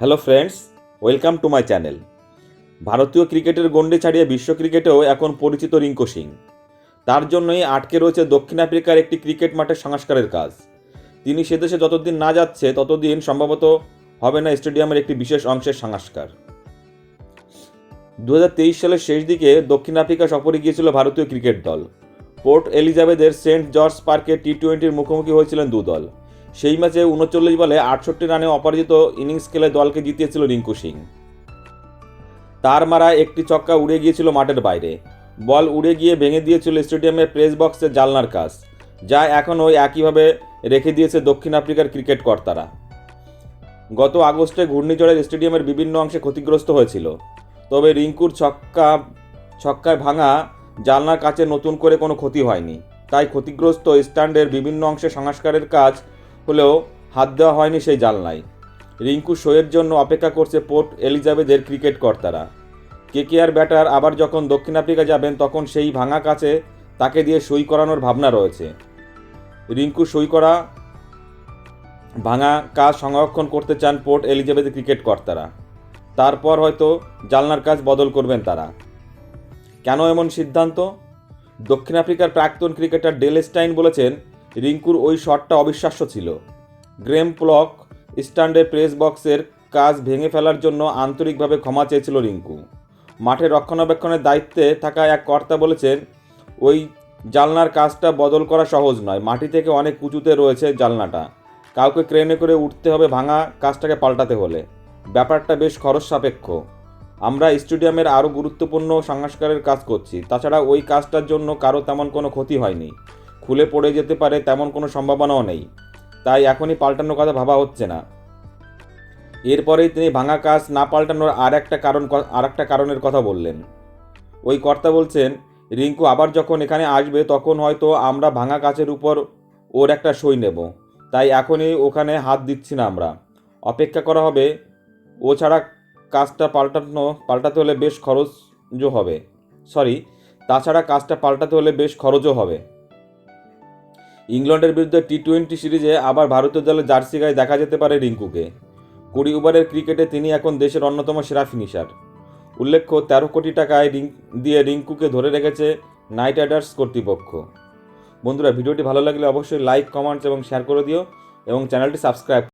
Hello friends welcome to my channel ভারতীয় ক্রিকেটের গণ্ডি ছাড়িয়ে বিশ্ব ক্রিকেটেও এখন পরিচিত রিঙ্কু সিং। তার জন্যই আটকে রয়েছে দক্ষিণ আফ্রিকার একটি ক্রিকেট মাঠের সংস্কারের কাজ। তিনি সে দেশে যতদিন না যাচ্ছে, ততদিন সম্ভবত হবে না স্টেডিয়ামের একটি বিশেষ অংশের সংস্কার। দুহাজার তেইশ সালের শেষ দিকে দক্ষিণ আফ্রিকা সফরে গিয়েছিল ভারতীয় ক্রিকেট দল। পোর্ট এলিজাবেথের সেন্ট জর্জ পার্কে টি টোয়েন্টির মুখোমুখি হয়েছিলেন দু দল। সেই ম্যাচে উনচল্লিশ বলে আটষট্টি রানে অপরাজিত ইনিংস খেলে দলকে জিতিয়েছিল রিঙ্কু সিং। তার মারা একটি চক্কা উড়ে গিয়েছিল মাঠের বাইরে। বল উড়ে গিয়ে ভেঙে দিয়েছিল স্টেডিয়ামের প্রেস বক্সের জালনার কাজ যা এখনও একইভাবে রেখে দিয়েছে দক্ষিণ আফ্রিকার ক্রিকেট কর্তারা। গত আগস্টে ঘূর্ণিঝড়ের স্টেডিয়ামের বিভিন্ন অংশে ক্ষতিগ্রস্ত হয়েছিল। তবে রিঙ্কুর ছক্কা, ছক্কায় ভাঙা জালনার কাছে নতুন করে কোনো ক্ষতি হয়নি। তাই ক্ষতিগ্রস্ত স্ট্যান্ডের বিভিন্ন অংশে সংস্কারের কাজ হলেও হাত দেওয়া হয়নি সেই জালনায়। রিঙ্কু শোয়ের জন্য অপেক্ষা করছে পোর্ট এলিজাবেথের ক্রিকেট কর্তারা। কেকেআর ব্যাটার আবার যখন দক্ষিণ আফ্রিকা যাবেন, তখন সেই ভাঙা কাছে তাকে দিয়ে সই করানোর ভাবনা রয়েছে। রিঙ্কু সই করা, ভাঙা কাজ সংরক্ষণ করতে চান পোর্ট এলিজাবেথ ক্রিকেট কর্তারা। তারপর হয়তো জালনার কাজ বদল করবেন তারা। কেন এমন সিদ্ধান্ত? দক্ষিণ আফ্রিকার প্রাক্তন ক্রিকেটার ডেলেস্টাইন বলেছেন রিঙ্কুর ওই শটটা অবিশ্বাস্য ছিল। গ্রেম প্লক স্ট্যান্ডের প্রেস বক্সের কাজ ভেঙে ফেলার জন্য আন্তরিকভাবে ক্ষমা চেয়েছিল রিঙ্কু। মাঠে রক্ষণাবেক্ষণের দায়িত্বে থাকা এক কর্তা বলেছেন, ওই জালনার কাজটা বদল করা সহজ নয়। মাটি থেকে অনেক উঁচুতে রয়েছে জালনাটা। কাউকে ক্রেনে করে উঠতে হবে ভাঙা কাজটাকে পাল্টাতে হলে। ব্যাপারটা বেশ খরচ সাপেক্ষ। আমরা স্টেডিয়ামের আরও গুরুত্বপূর্ণ সংস্কারের কাজ করছি। তাছাড়া ওই কাজটার জন্য কারও তেমন কোনো ক্ষতি হয়নি। খুলে পড়ে যেতে পারে তেমন কোনো সম্ভাবনাও নেই। তাই এখনই পাল্টানোর কথা ভাবা হচ্ছে না। এরপরেই তিনি ভাঙা কাজ না পাল্টানোর আর একটা কারণ আর একটা কারণের কথা বললেন। ওই কর্তা বলছেন, রিঙ্কু আবার যখন এখানে আসবে, তখন হয়তো আমরা ভাঙা কাচের উপর ওর একটা সই নেব। তাই এখনই ওখানে হাত দিচ্ছি না আমরা। অপেক্ষা করা হবে। ও ছাড়া কাজটা পাল্টানো, পাল্টাতে হলে বেশ খরচও হবে। সরি, তাছাড়া কাজটা পাল্টাতে হলে বেশ খরচও হবে। ইংল্যান্ডের বিরুদ্ধে টি টোয়েন্টি সিরিজে আবার ভারতীয় দলের জার্সি গায়ে দেখা যেতে পারে রিঙ্কুকে। কুড়ি ওভারের ক্রিকেটে তিনি এখন দেশের অন্যতম সেরা ফিনিশার। উল্লেখ্য, তেরো কোটি টাকায় রিং, দিয়ে রিঙ্কুকে ধরে রেখেছে নাইট রাইডার্স কর্তৃপক্ষ। বন্ধুরা, ভিডিওটি ভালো লাগলে অবশ্যই লাইক, কমেন্টস এবং শেয়ার করে দিও এবং চ্যানেলটি সাবস্ক্রাইব